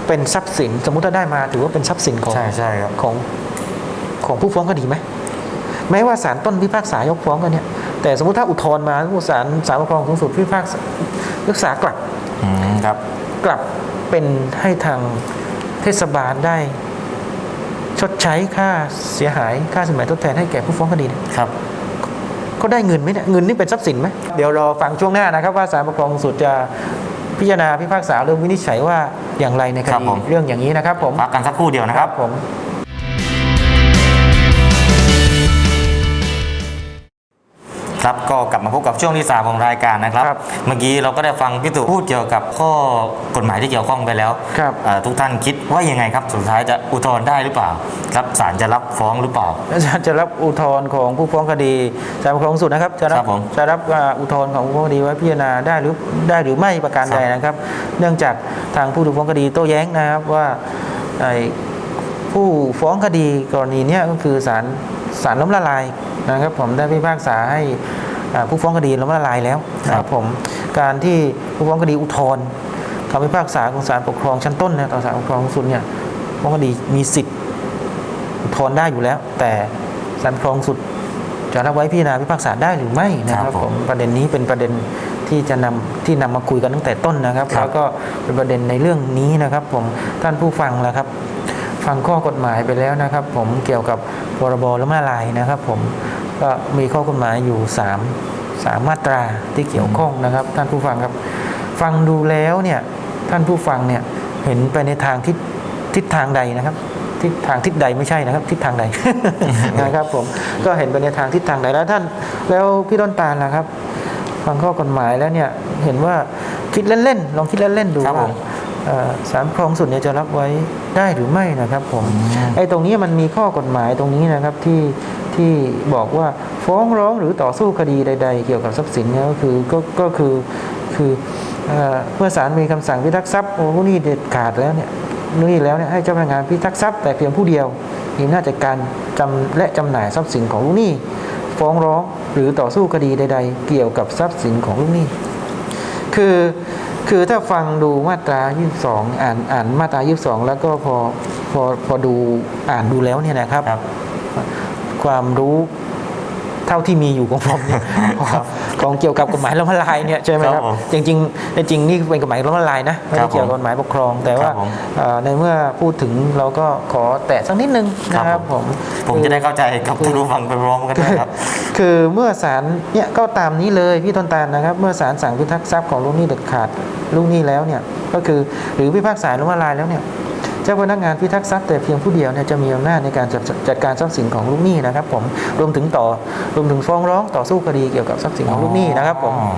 Speaker 2: เป็นทรัพย์สินสมมุติถ้าได้มาถือว่าเป็นทรัพย์สินของ
Speaker 1: ใช่ใช่ครับ
Speaker 2: ของของผู้ฟ้องคดีไหม แม้ว่าศาลต้นพิพากษายกฟ้องกันเนี่ยแต่สมมติถ้าอุทธรณ์มาสมมติศาลศาลปกครองสูงสุดพิพากษาพิพากษากลับ
Speaker 1: อืมครับ
Speaker 2: กลับเป็นให้ทางเทศบาลได้ ชดใช้ค่าเสียหายค่าสินไหมทดแทนให้แก่ผู้ฟ้องคดีเนี่ย
Speaker 1: ครับ
Speaker 2: เขาได้เงินไหมเนี่ยเงินนี่เป็นทรัพย์สินไหมเดี๋ยวรอฟังช่วงหน้านะครับ ว่าศาลปกครองสูงสุดจะพิจารณาพิพากษาเรื่องวินิจฉัยว่าอย่างไรในค
Speaker 1: ครับ
Speaker 2: ดี
Speaker 1: ผม
Speaker 2: เรื่องอย่างนี้นะครับผม
Speaker 1: พักกันสักครู่เดียวนะครับ
Speaker 2: ผม
Speaker 1: ครับก็กลับมาพบกับช่วงที่สามของรายการนะครับ
Speaker 2: ครับ
Speaker 1: เมื่อกี้เราก็ได้ฟังพี่ตู่พูดเกี่ยวกับข้อกฎหมายที่เกี่ยวข้องไปแล้ว
Speaker 2: ครับ
Speaker 1: เอ่อทุกท่านคิดว่ายังไงครับสุดท้ายจะอุทธรณ์ได้หรือเปล่า ครับศาลจะรับฟ้องหรือเปล่า
Speaker 2: อาจารย์จะรับอุทธรณ์ของผู้ฟ้องคดีศาลปกครองสูงสุดนะครับ จะรั
Speaker 1: ครับผม
Speaker 2: จะรับอ่าอุทธรณ์ของผู้ฟ้องคดีไว้พิจารณาได้หรือได้หรือไม่ประการ
Speaker 1: ครับ
Speaker 2: ใดนะครับ เนื่องจากทางผู้ถูกฟ้องคดีโต้แย้งนะครับว่าไอ้ผู้ฟ้องคดีกรณีเนี้ยก็คือศาลศาลล้มละลาย นะครับผมได้พิพากษาให้อ่าผู้ฟ้องคดีล้มละลายแล้วนะครับผมการที่ผู้ฟ้องคดีอุทธรณ์คำพิพากษาของศาลปกครองชั้นต้นนะต่อศาลปกครองสูงสุดเนี่ยฟ้องคดีมีสิทธิ์อุทธรณ์ได้อยู่แล้ว แต่ศาลปกครองสุดจะรับไว้พิจารณาพิพากษาได้หรือไม่นะค
Speaker 1: ครั
Speaker 2: รับบ
Speaker 1: ผม
Speaker 2: ผมประเด็นนี้เป็นประเด็นที่จะนำที่นำมาคุยกันตั้งแต่ต้นนะครับ
Speaker 1: ครับ
Speaker 2: แล้วก็เป็นประเด็นในเรื่องนี้นะครับ ผมท่านผู้ฟังแล้วครับ ฟังข้อกฎหมายไปแล้วนะครับ ผมเกี่ยวกับพรบล้มละลายนะครับ ผม ก็มีข้อกฎหมายอยู่3ามสามมาตราที่เกี่ยวข้องนะครับ ท่านผู้ฟังครับ ฟังดูแล้วเนี่ยท่านผู้ฟังเนี่ยเห็นไปในทางทิศทิศทางใดนะครับทิศทางทิศใดไม่ใช่นะครับ ทิศทางใดนะครับผมก็เห็นไปในทางทิศทางใดแล้วท่าน แล้วพี่ต้นตาลนะครับฟังข้อกฎหมายแล้วเนี่ยเห็นว่าคิดเล่นๆลองคิดเล่นๆดู
Speaker 1: ครับ
Speaker 2: ว่า
Speaker 1: ผม
Speaker 2: เอ่อศาลปกครองสุดเนี่ยจะรับไว้ได้หรือไม่นะครับผม
Speaker 1: อืม
Speaker 2: ไอ้ตรงนี้มันมีข้อกฎหมายตรงนี้นะครับที่ ที่บอกว่าฟ้องร้องหรือต่อสู้คดีใด ๆ เกี่ยวกับทรัพย์สินเนี่ยก็คือก็ก็คือคือเอเมื่อศาลมีคำสั่งพิทักษ์ทรัพย์โอ้โหนี่เด็ดขาดแล้วเนี่ยนี่แล้วเนี่ยให้เจ้าพนักงานพิทักษ์ทรัพย์แต่เพียงผู้เดียวมีอำนาจัดการจำและจำหน่ายทรัพย์สินของลูกหนี้ฟ้องร้องหรือต่อสู้คดีใด ๆ เกี่ยวกับทรัพย์สินของลูกหนี้คือคือถ้าฟังดูมาตรา 22 อ่านอ่านมาตรา 22 แล้วก็พอพอพอดูอ่านดูแล้วเนี่ยนะครับ
Speaker 1: ครับ
Speaker 2: ความรู้เท่าที่มีอยู่ของผมเนี่ยของเกี่ยวกับกฎหมายล้มละลายเนี่ยใช่ไหมค
Speaker 1: ครั
Speaker 2: รั
Speaker 1: บบผม
Speaker 2: จริงๆในจริงนี่เป็นกฎหมายล้มละลายนะไม่
Speaker 1: ครั
Speaker 2: ได้
Speaker 1: บ
Speaker 2: เกี่ยวกับกฎหมายปกครอง แต่ว่า
Speaker 1: ครับผม
Speaker 2: เอ่อในเมื่อพูดถึงเราก็ขอแตะสักนิดนึงนะครับผม
Speaker 1: ผมจะได้เข้าใจกับท่านผู้ฟังไปพร้อมกันด้วยครับ
Speaker 2: คือเมื่อศาลเนี่ยก็ตามนี้เลยพี่ต้นตาลนะครับ เมื่อศาลสั่งพิทักษ์ทรัพย์ของลูกหนี้เด็ดขาดลูกหนี้แล้วเนี่ยก็คือหรือพิพากษาล้มละลายแล้วเนี่ย เจ้าพนักงานพิทักษ์ทรัพย์แต่เพียงผู้เดียวเนี่ยจะมีอำนาจในการจัดจัดการทรัพย์สินของลูกหนี้นะครับ ผมรวมถึงต่อรวมถึงฟ้องร้องต่อสู้คดีเกี่ยวกับทรัพย์สินของลูกหนี้นะครับ ผม
Speaker 1: อ๋อ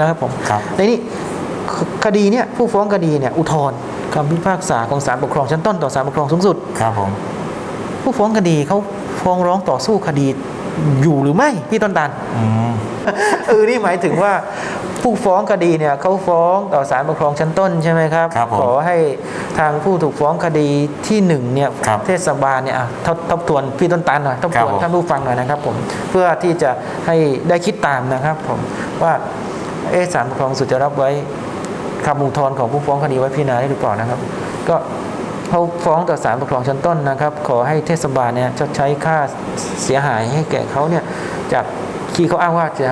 Speaker 2: นะครับผม
Speaker 1: ครับ
Speaker 2: ในนี้คคดีเนี่ยผู้ฟ้องคดีเนี่ยอุทธรณ์คำพิพากษาของศาลปกครองชั้นต้นต่อศาลปกครองสูงสุด
Speaker 1: ครับผม
Speaker 2: ผู้ฟ้องคดีเขาฟ้องร้องต่อสู้คดีอยู่หรือไม่พี่ต้นตาล
Speaker 1: อืม
Speaker 2: เออนี่หมายถึงว่า ผู้ฟ้องคดีเนี่ยเขาฟ้องต่อศาลปกครองชั้นต้นใช่ไหมครับ
Speaker 1: ครับผม
Speaker 2: ขอให้ทางผู้ถูกฟ้องคดีที่หนึ่งเนี่ย
Speaker 1: ครับ
Speaker 2: เทศบาลเนี่ยอะทบทบทวนพี่ต้นตาลหน่อยทบทวน
Speaker 1: ครับผม
Speaker 2: ท่านผู้ฟังหน่อยนะครับผมเพื่อที่จะให้ได้คิดตามนะครับผมว่าเอะศาลปกครองสุดจะรับไว้คำอุทธรณ์ของผู้ฟ้องคดีไว้พิจารณาได้หรือเปล่านะครับ ก็เขาฟ้องต่อศาลปกครองชั้นต้นนะครับ ขอให้เทศบาลเนี่ยชดใช้ค่าเสียหายให้แก่เขาเนี่ยจาก ที่เขาอ้างว่าจะ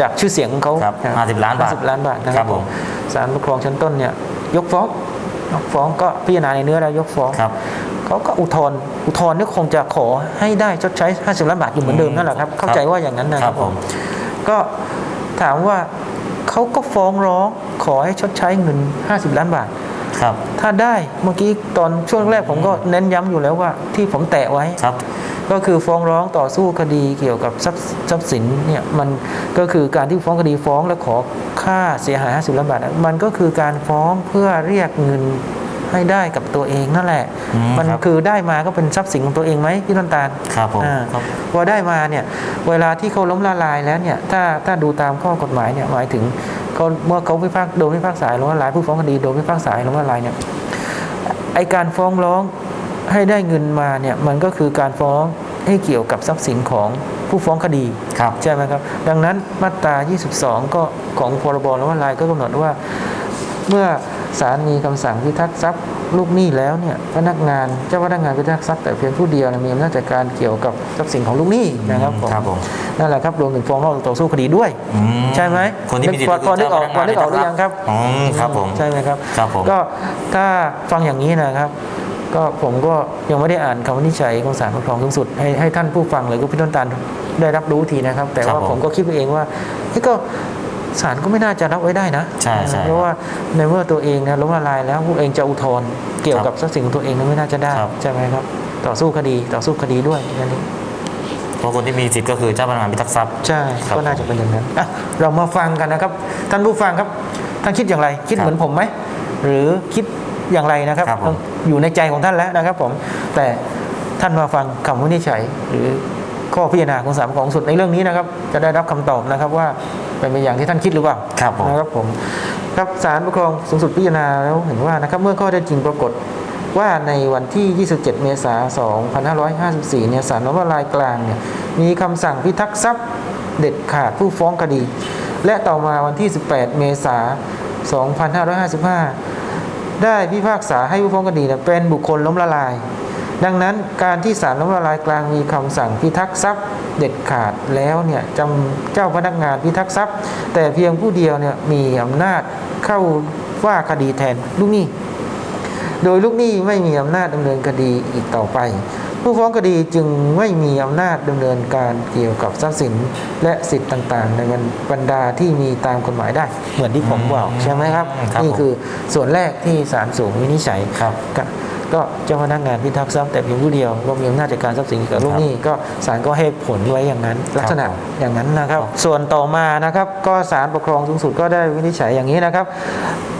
Speaker 2: จากชื่อเสียงของเขา
Speaker 1: ครับะ50ล้านบาท
Speaker 2: 50ล้านบาทนะค
Speaker 1: ครั
Speaker 2: รับบ
Speaker 1: ผม
Speaker 2: ศาลปกครองชั้นต้นเนี่ยยกฟ้องยกฟ้องก็พิจารณาในเนื้อแล้วยกฟ้อง
Speaker 1: ครับ
Speaker 2: เขาก็อุทธรณ์อุทธรณ์เนี่ยคงจะขอให้ได้ชดใช้ 50 ล้านบาทอยู่เหมือนเดิมนั่นแหละครับ เข้าใจว่าอย่างนั้นนะค
Speaker 1: ครั
Speaker 2: รับบผ
Speaker 1: ผมม
Speaker 2: ก็ถามว่าเขาก็ฟ้องร้องขอให้ชดใช้เงิน 50 ล้านบาท
Speaker 1: ครับ
Speaker 2: ถ้าได้เมื่อกี้ตอนช่วงแรกผมก็เน้นย้ำอยู่แล้วว่าที่ผมแตะไว้
Speaker 1: ครับ
Speaker 2: ก็คือฟ้องร้องต่อสู้คดีเกี่ยวกับทรัพย์ทรัพย์สินเนี่ยมันก็คือการที่ฟ้องคดีฟ้องและขอค่าเสียหาย50ล้านบาทมันก็คือการฟ้องเพื่อเรียกเงินให้ได้กับตัวเองนั่นแหละ
Speaker 1: อืม
Speaker 2: มัน
Speaker 1: ครับ
Speaker 2: คือได้มาก็เป็นทรัพย์สินของตัวเองไหมพี่ต้นตาล
Speaker 1: ครับผม
Speaker 2: อ่า
Speaker 1: ครับ
Speaker 2: พอได้มาเนี่ยเวลาที่เขาล้มละลายแล้วเนี่ยถ้าถ้าดูตามข้อกฎหมายเนี่ยหมายถึงเขาเมื่อเขาพิพากษาโดนพิพากษาล้มละลายผู้ฟ้องคดีโดนพิพากษาล้มละลายเนี่ยไอการฟ้องร้อง ให้ได้เงินมาเนี่ยมันก็คือการฟ้องให้เกี่ยวกับทรัพย์สินของผู้ฟ้องคดี
Speaker 1: ครับ
Speaker 2: ใช่ไหมครับ ดังนั้นมาตรา 22 ก็ของพรบล้มละลายก็กำหนดว่า เมื่อศาลมีคำสั่งพิทักษ์ทรัพย์ลูกหนี้แล้วเนี่ยพนักงานเจ้าพนักงานพิทักษ์ทรัพย์แต่เพียงผู้เดียวเนี่ยมีอำนาจจัดการเกี่ยวกับทรัพย์สินของลูกหนี้นะครับผม
Speaker 1: ครับผม
Speaker 2: นั่นแหละครับรวมถึงฟ้องร้องต่อสู้คดีด้วย
Speaker 1: อื
Speaker 2: ใช่ไหม
Speaker 1: คนที่มีสิทธิ์
Speaker 2: พอนึกออก
Speaker 1: คื
Speaker 2: พอนึกออกหรือยังครับ
Speaker 1: อ๋อครับผม
Speaker 2: ใช่ไหมครับ
Speaker 1: ครับผม
Speaker 2: ก็ถ้าฟังอย่างนี้นะครับ ก็ผมก็ยังไม่ได้อ่านคำวินิจฉัยของศาลปกครองสูงสุดให้ให้ท่านผู้ฟังหรือก็พี่ต้นตาลได้รับรู้ทีนะครับ แต่ว่าผมก็คิดไปเองว่าเฮ้ยก็ศาลก็ไม่น่าจะรับไว้ได้นะ
Speaker 1: ใช่ใช่
Speaker 2: เพราะว่าในเมื่อตัวเองนะล้มละลายแล้วผู้เองจะอุทธรณ์เกี่ยวกับทรัพย์สินของตัวเองนั้นไม่น่าจะได้
Speaker 1: ครับ
Speaker 2: ใช่ไหมครับ ต่อสู้คดีต่อสู้คดีด้วยนั่นเอง
Speaker 1: เพราะคนที่มีสิทธิ์ก็คือเจ้าพนักงานพิทักษ์ทรัพย์
Speaker 2: ใช่
Speaker 1: ครับ
Speaker 2: ก็น่าจะเป็นอย่างนั้นอะเรามาฟังกันนะครับท่านผู้ฟังครับท่านคิดอย่างไร คิด
Speaker 1: ครับ
Speaker 2: เหมือนผมไหมหรือคิดอย่างไรนะครับ
Speaker 1: ครับผม
Speaker 2: อยู่ในใจของท่านแล้วนะครับผมแต่ท่านมาฟังคำวินิจฉัย หรือข้อพิจารณาของศาลปกครองสูงสุดในเรื่องนี้นะครับ จะได้รับคำตอบนะครับว่าเป็นไปอย่างที่ท่านคิดหรือเปล่า
Speaker 1: ครับผม
Speaker 2: นะครับผมครับศาลปกครองสูงสุดพิจารณาแล้วเห็นว่านะครับเมื่อข้อได้จริงปรากฏว่าในวันที่ 27 เมษายน 2554 เนี่ยศาลล้มละลายกลางเนี่ยมีคำสั่งพิทักษ์ทรัพย์เด็ดขาดผู้ฟ้องคดี และต่อมาวันที่ 18 เมษายน 2555 ได้พิพากษาให้ผู้ฟ้องคดีเป็นบุคคลล้มละลาย ดังนั้นการที่ศาลล้มละลายกลางมีคำสั่งพิทักษ์ทรัพย์เด็ดขาดแล้วเนี่ยจำเจ้าพนักงานพิทักษ์ทรัพย์ แต่เพียงผู้เดียวเนี่ยมีอำนาจเข้าว่าคดีแทนลูกหนี้ โดยลูกหนี้ไม่มีอำนาจดำเนินคดีอีกต่อไป ผู้ฟ้องคดีจึงไม่มีอำนาจดำเนินการเกี่ยวกับทรัพย์สินและสิทธิ์ต่างๆ ในบรรดาที่มีตามกฎหมายได้ เหมือนที่ผมบอกใช่ไหมครับ
Speaker 1: ครับ
Speaker 2: นี่
Speaker 1: ผม
Speaker 2: คือส่วนแรกที่ศาลสูงวินิจฉัย
Speaker 1: ครับ
Speaker 2: ก็ก็เจ้าพนักงานพิทักษ์ทรัพย์แต่เพียงผู้เดียวก็มีอำนาจจัดการทรัพย์สินกับลูกหนี้ก็ศาลก็ให้ผลไว้อย่างนั้น ลักษณะอย่างนั้นนะครับ ส่วนต่อมานะครับ ก็ศาลปกครองสูงสุดก็ได้วินิจฉัยอย่างนี้นะครับ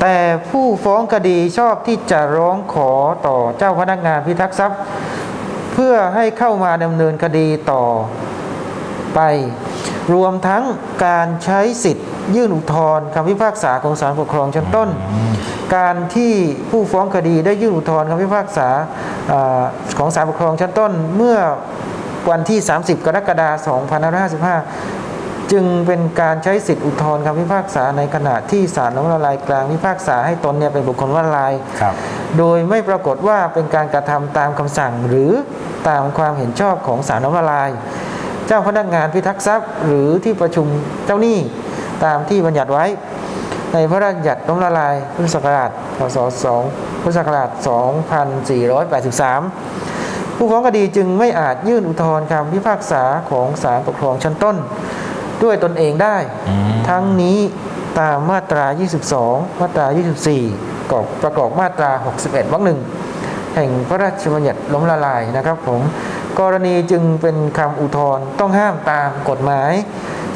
Speaker 2: แต่ผู้ฟ้องคดีชอบที่จะร้องขอต่อเจ้าพนักงานพิทักษ์ทรัพย์ เพื่อให้เข้ามาดำเนินคดีต่อไป รวมทั้งการใช้สิทธิ์ ยื่นอุทธรณ์คำพิพากษาของศาลปกครองชั้นต้น การที่ผู้ฟ้องคดีได้ยื่นอุทธรณ์คำพิพากษาอาของศาลปกครองชั้นต้น เมื่อวันที่ 30 กรกฎาคม2555จึงเป็นการใช้สิทธิอุทธรณ์คำพิพากษาในขณะที่ศาลล้มละลายกลางพิพากษาให้ตนเนี่ยเป็นบุคคลว่าลาย
Speaker 1: ครับ
Speaker 2: โดยไม่ปรากฏว่าเป็นการกระทำตามคำสั่งหรือตามความเห็นชอบของศาลล้มละลาย เจ้าพนักงานพิทักษ์ทรัพย์ หรือที่ประชุมเจ้าหนี้ตามที่บัญญัติไว้ ในพระราชบัญญัติล้มละลายพุทธศักราชพศ2พุทธศักราช 2483 ผู้ฟ้องคดีจึงไม่อาจยื่นอุทธรณ์คำพิพากษาของศาลปกครองชั้นต้น ด้วยตนเองได้
Speaker 1: อืม
Speaker 2: ทั้งนี้ตามมาตรา 22 มาตรา 24 กอบประกอบมาตรา 61วรรคหนึ่งแห่งพระราชบัญญัติล้มละลายนะครับผมกรณีจึงเป็นคำอุทธรณ์ต้องห้ามตามกฎหมาย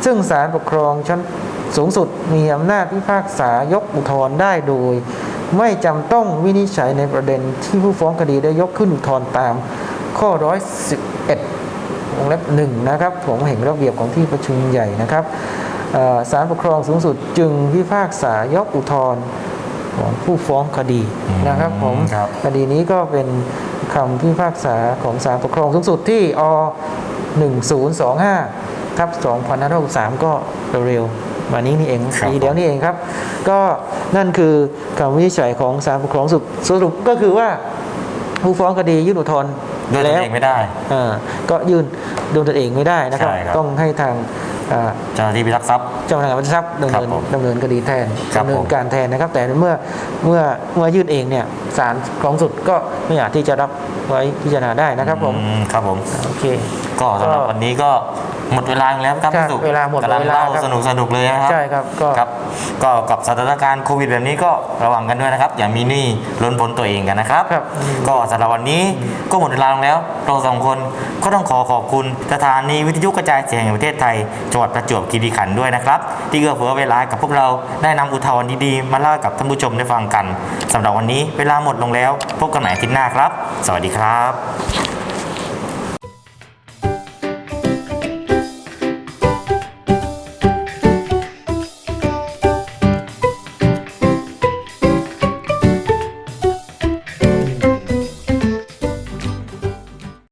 Speaker 2: ซึ่งศาลปกครองชั้นสูงสุดมีอำนาจพิพากษายกอุทธรณ์ได้โดย ไม่จำต้องวินิจฉัยในประเด็นที่ผู้ฟ้องคดีได้ยกขึ้นอุทธรณ์ตามข้อ 111วงเล็บหนึ่งนะครับผมเห็นระเบียบของที่ประชุมใหญ่นะครับศาลปกครองสูงสุดจึงพิพากษายกอุทธรณ์ ของผู้ฟ้องคดีนะครับผม
Speaker 1: ครับ
Speaker 2: คดีนี้ก็เป็นคำพิพากษาของศาลปกครองสูงสุดที่อ1025ทับ2563 ก็เร็วๆวันนี้นี่เอง
Speaker 1: ครับ
Speaker 2: ปีเดียวนี่เองครับ ก็นั่นคือคำวินิจฉัยของศาลปกครองสูงสุดสรุปก็คือว่าผู้ฟ้องคดียื่นอุทธรณ์
Speaker 1: ด้วยตน
Speaker 2: แล้ว
Speaker 1: เองไม่ได้
Speaker 2: อ่าก็ยื่นโดนตนเองไม่ได้นะครับ
Speaker 1: ใช่ครับ
Speaker 2: ต้องให้ทาง อ่า
Speaker 1: เจ้าหน้าที่พิทักษ์ทรัพย์
Speaker 2: เจ้าพนักงานบัญชีทรัพย์ดำ
Speaker 1: ครั
Speaker 2: เนิ
Speaker 1: บ
Speaker 2: น
Speaker 1: ผม
Speaker 2: ดำเนินคดีแทน
Speaker 1: ครับ
Speaker 2: ดำเนิ
Speaker 1: ผ
Speaker 2: น
Speaker 1: ม
Speaker 2: การแทนนะครับ แต่เมื่อเมื่อเมื่อยื่นเองเนี่ยศาลของสุดก็ไม่อาจที่จะรับไว้พิจารณาได้นะครับผม
Speaker 1: อืครับผม
Speaker 2: โอเค
Speaker 1: ก็สำหรับ
Speaker 2: ก็
Speaker 1: วันนี้ก็หมดเวลาแล้วครับ
Speaker 2: ครับ
Speaker 1: พี่สุ
Speaker 2: เวลาหมด
Speaker 1: กำลัง
Speaker 2: เวลา
Speaker 1: เล่า
Speaker 2: ครับ
Speaker 1: สนุกสนุกเลยนะครับ
Speaker 2: ใช่ครับก็
Speaker 1: ครับก็กับสถานการณ์โควิดแบบนี้ก็ระวังกันด้วยนะครับ อย่ามีหนี้ล้นพ้นตัวเองกันนะครับ
Speaker 2: ครับ
Speaker 1: ก็สำหรับวันนี้ก็หมดเวลาลงแล้ว เราสองคนก็ต้องขอขอบคุณสถานีวิทยุกระจายเสียงแห่งประเทศไทยจังหวัดประจวบคีรีขันธ์ด้วยนะครับ ที่เอื้อเฟื้อเวลากับพวกเราได้นำอุทาหรณ์ดีๆมาเล่าให้กับท่านผู้ชมได้ฟังกันสำหรับวันนี้เวลาหมดลงแล้ว พบกันใหม่อาทิตย์หน้าครับ สวัสดีครับ